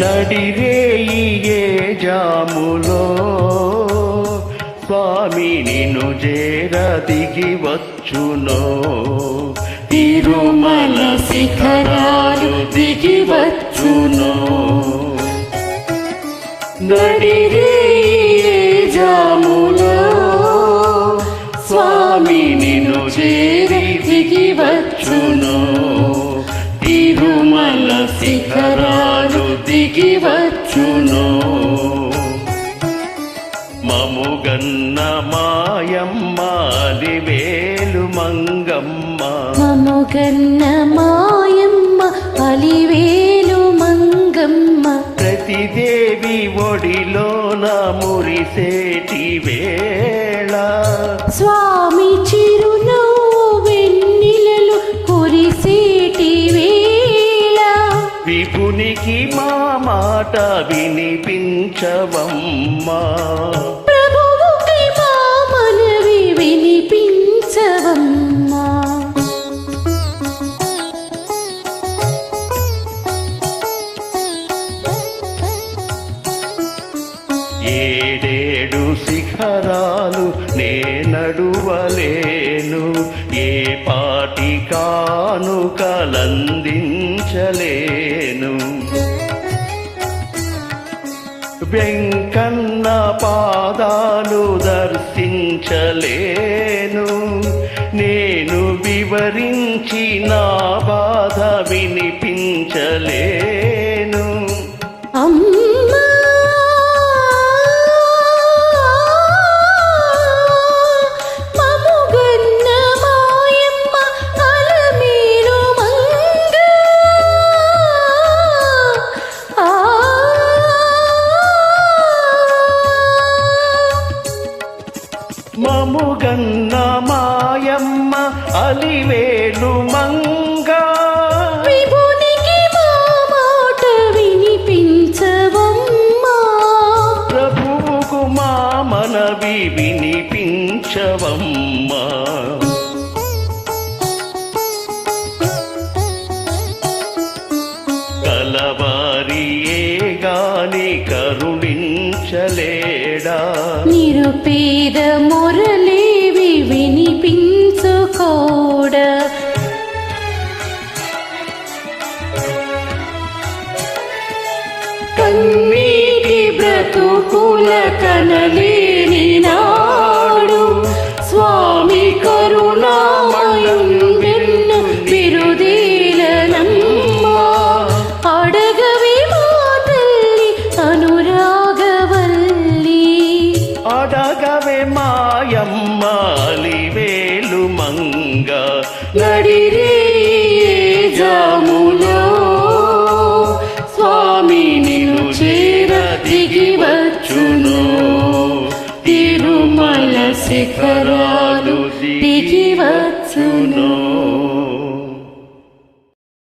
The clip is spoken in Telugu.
నడిరేయే జాములో. స్వామి నిన్ను చేర దిగి వచ్చునో తిరుమల శిఖరాలు దిగి వచ్చునో నడిరేయే జాములో. స్వామి నిన్ను చేరి దిగి వచ్చును తిరుమల శిఖరాలు దిగి వచ్చును మముగన్న మాయమ్మాలి వేలు మంగమ్మ. మముగన్న మాయమ్మ అలివేలు మంగమ్మ. ప్రతిదేవి ఒడిలోన మురిసేటి వేళ. స్వామి చిరునవ్వు మాట వినిపించవమ్మా. ప్రభువుకి వినిపించవమ్మా. ఏడేడు శిఖరాలు నే నడువలేను ఏ పాటి కాను కలందించలేను వెంకన్న పాదాలు దర్శించలేను. నేను వివరించి నా బాధ వినిపించలేను మముగన్న మాయమ్మ అలివేలు మంగా. విభునికి మాట వినిపించవమ్మా. ప్రభువుకు మా మనవి వినిపించవమ్మా. కలవారియే గాని కరుణించలేడా. నిరుపేద కన్నీటి బ్రతుకుల కనలేని నాడు స్వామి కరుణామయం వెన్ను బిరుదేలనమ్మా అడగవి మా తల్లి అనురాగవల్లి. అడగవే మాయమ్మ అలివేలు మంగ నడిరే శిఖరాలు దిగి వచ్చును.